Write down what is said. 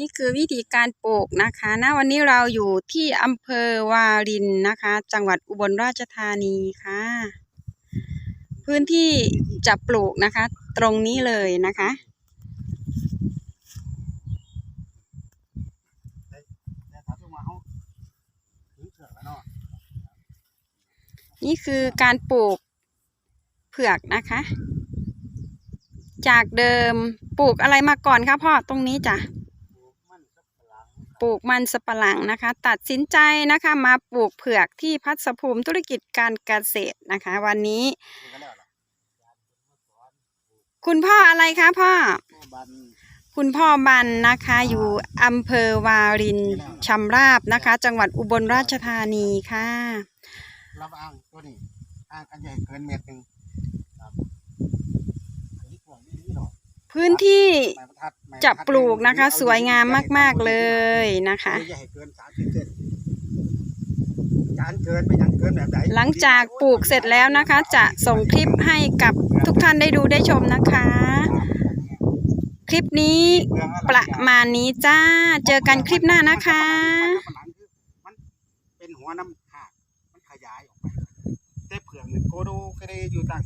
นี่คือวิธีการปลูกนะคะณวันนี้เราอยู่ที่อำเภอวารินนะคะ จังหวัดอุบลราชธานีค่ะ พื้นที่จะปลูกนะคะ ตรงนี้เลยนะคะแต่ถ้าตัวมาเขาถึงเถื่อนแล้วเนาะนี่คือการปลูกเผือกนะคะ จากเดิมปลูกอะไรมาก่อนคะพ่อตรงนี้จ้ะ ปลูกมันสับปะหลังปลูกมันสปะหลังนะคะ ตัดสินใจนะคะมาปลูกเผือกที่พัฒภูมิธุรกิจการเกษตรนะคะ วันนี้นี่ก็แล้วล่ะคุณพ่ออะไรคะพ่อตัวบันคุณพ่อบันนะคะ อยู่อำเภอวารินชำราบนะคะ จังหวัดอุบลราชธานีค่ะรับอ้างตัวนี้อ้างกันใหญ่เกินเมตรหนึ่งครับอันนี้กล่องนี่นี่เนาะพื้นที่ ไม้บรรทัดไม้บรรทัดจะปลูกนะคะ สวยงามมาก ๆเลยนะคะไม่ใหญ่เกินสามสิบเซนจานเกินไปยังเกินแบบไหนหลังจากปลูกเสร็จแล้วนะคะ จะส่งคลิปให้กับทุกท่านได้ดูได้ชมนะคะ คลิปนี้ประมาณนี้จ้า เจอกันคลิปหน้านะคะมันเป็นหัวน้ำหากมันขยายออกไปแต่เผือกเนี่ยโกโดก็ได้อยู่ต่าง